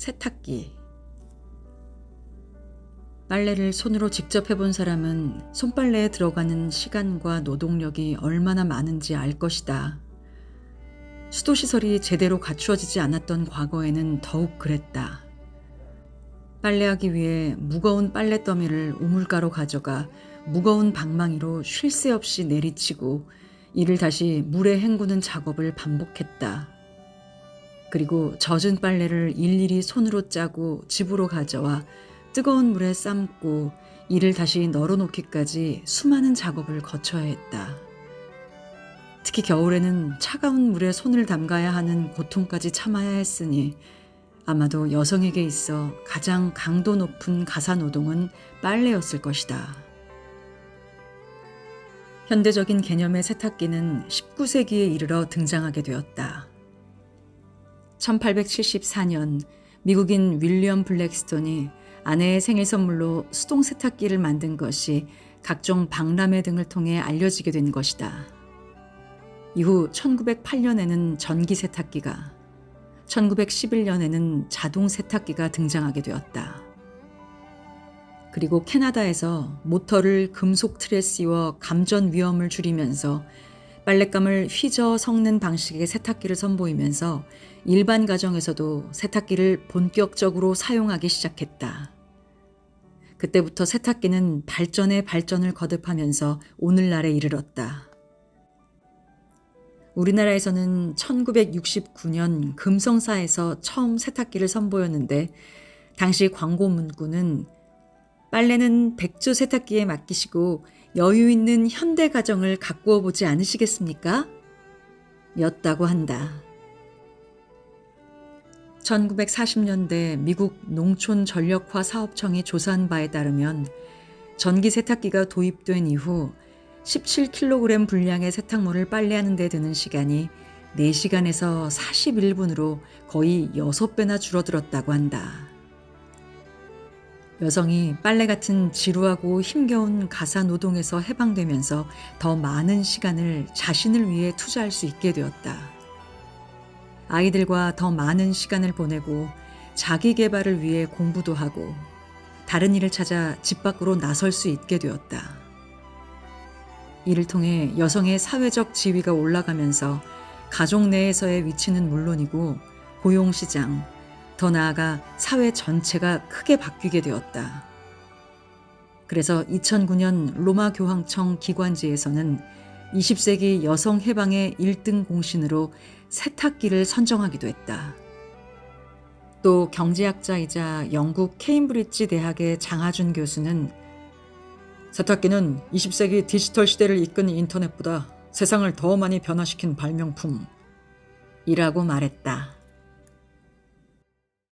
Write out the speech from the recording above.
세탁기. 빨래를 손으로 직접 해본 사람은 손빨래에 들어가는 시간과 노동력이 얼마나 많은지 알 것이다. 수도시설이 제대로 갖추어지지 않았던 과거에는 더욱 그랬다. 빨래하기 위해 무거운 빨래더미를 우물가로 가져가 무거운 방망이로 쉴 새 없이 내리치고 이를 다시 물에 헹구는 작업을 반복했다. 그리고 젖은 빨래를 일일이 손으로 짜고 집으로 가져와 뜨거운 물에 삶고 이를 다시 널어놓기까지 수많은 작업을 거쳐야 했다. 특히 겨울에는 차가운 물에 손을 담가야 하는 고통까지 참아야 했으니 아마도 여성에게 있어 가장 강도 높은 가사 노동은 빨래였을 것이다. 현대적인 개념의 세탁기는 19세기에 이르러 등장하게 되었다. 1874년 미국인 윌리엄 블랙스톤이 아내의 생일 선물로 수동 세탁기를 만든 것이 각종 박람회 등을 통해 알려지게 된 것이다. 이후 1908년에는 전기 세탁기가, 1911년에는 자동 세탁기가 등장하게 되었다. 그리고 캐나다에서 모터를 금속 틀에 씌워 감전 위험을 줄이면서 빨랫감을 휘저 섞는 방식의 세탁기를 선보이면서 일반 가정에서도 세탁기를 본격적으로 사용하기 시작했다. 그때부터 세탁기는 발전에 발전을 거듭하면서 오늘날에 이르렀다. 우리나라에서는 1969년 금성사에서 처음 세탁기를 선보였는데 당시 광고 문구는 빨래는 백조 세탁기에 맡기시고 여유 있는 현대 가정을 가꾸어 보지 않으시겠습니까? 였다고 한다. 1940년대 미국 농촌 전력화 사업청이 조사한 바에 따르면 전기 세탁기가 도입된 이후 17kg 분량의 세탁물을 빨래하는 데 드는 시간이 4시간에서 41분으로 거의 6배나 줄어들었다고 한다. 여성이 빨래 같은 지루하고 힘겨운 가사 노동에서 해방되면서 더 많은 시간을 자신을 위해 투자할 수 있게 되었다. 아이들과 더 많은 시간을 보내고 자기 개발을 위해 공부도 하고 다른 일을 찾아 집 밖으로 나설 수 있게 되었다. 이를 통해 여성의 사회적 지위가 올라가면서 가족 내에서의 위치는 물론이고 고용시장, 더 나아가 사회 전체가 크게 바뀌게 되었다. 그래서 2009년 로마 교황청 기관지에서는 20세기 여성 해방의 1등 공신으로 세탁기를 선정하기도 했다. 또 경제학자이자 영국 케임브리지 대학의 장하준 교수는 세탁기는 20세기 디지털 시대를 이끈 인터넷보다 세상을 더 많이 변화시킨 발명품 이라고 말했다.